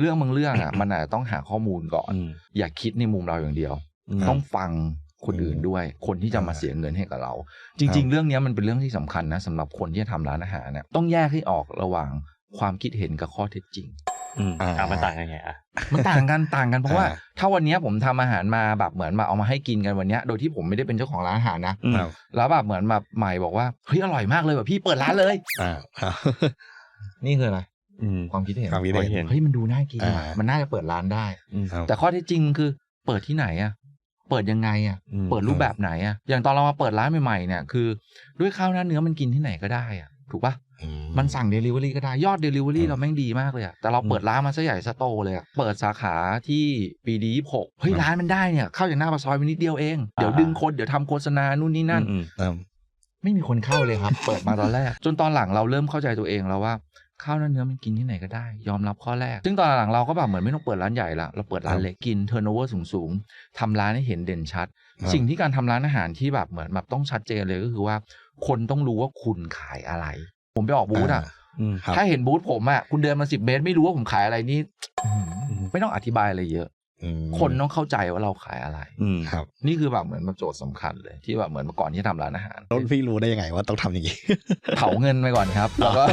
เรื่องบางเรื่องอะ มันอาจจะต้องหาข้อมูลก่อนอืมอย่าคิดในมุมเราอย่างเดียวอืมต้องฟังคนอื่นด้วย คนที่จะมาเสียเงินให้กับเรา จริง ๆ เรื่องเนี้ยมันเป็นเรื่องที่สำคัญนะสำหรับคนที่จะทำร้านอาหารเนี่ยต้องแยกให้ออกระหว่างความคิดเห็นกับข้อเท็จจริงอืมอ่าอ่ามันต่างกันไงอะมันต่างกันต่างกันเพราะว่าอ่าถ้าวันเนี้ยผมทำอาหารมาแบบเหมือนมาเอามาให้กินกันวันเนี้ยโดยที่ผมไม่ได้เป็นเจ้าของร้านอาหารนะอืมครับแล้วแบบเหมือนแบบใหม่บอกว่าเฮ้ยอร่อยมากเลยแบบพี่เปิดร้านเลยอ่าครับนี่คืออะไรอืม ความคิดเห็นความคิดเห็นเฮ้ยมันดูน่ากินว่ะอ่ามัมันน่าจะเปิดร้านได้อืมครับแต่ข้อเท็จจริงคือเปิดที่ไหนอะเปิดยังไงอะอืมเปิดรูปแบบไหนอะอย่างตอนเรามาเปิดร้านใหม่ๆเนี่ยคือ ด้วยข้าวหน้าเนื้อมันกินที่ไหนก็ได้อะถูกปะอืมันสั่งเดลิเวอรี่ก็ได้ยอดเดลิเวอรี่อืมเราแม่งดีมากเลยอะแต่เราเปิดร้านมาซะใหญ่ซะโตเลยอะเปิดสาขาที่ปีดีหกเฮ้ยครับร้านมันได้เนี่ย เข้าจากหน้าปากซอยไปนิดเดียวเอง เดี๋ยวอ่าดึงคนเดี๋ยวทำโฆษณานู่นนี่นั่นอืมครับไม่มีคนเข้าเลยครับ เปิดมาตอนแรก จนตอนหลังเราเริ่มเข้าใจตัวเองแล้วว่า ข้าวหน้าเนื้อมันกินที่ไหนก็ได้ ยอมรับข้อแรก ซึ่งตอนหลังเราก็แบบเหมือนไม่ต้องเปิดร้านใหญ่ละเราเปิดร้านเล็กกินเทอร์โนเวอร์สูงๆทำร้านให้เห็นเด่นชัดครับสิ่งที่การทำร้านอาหารที่แบบเหมือนแบบต้องชัดเจนเลยก็คือว่า คนต้องรู้ว่าคุณขายอะไร ผมไปออกบูธอะอืมครับถ้าเห็นบูธผมอะคุณเดินมาสิบเมตร ไม่รู้ว่าผมขายอะไรนี่ไม่ต้องอธิบายอะไรเยอะอืมคนต้องเข้าใจว่าเราขายอะไรอืมครับ นี่คือแบบเหมือนมาโจทย์สำคัญเลย ที่แบบเหมือนเมื่อก่อนที่ทำร้านอาหารแล้วพี่รู้ได้ยังไงว่าต้องทำอย่างนี้เผาเงินไปก่อนครับ แล้วก็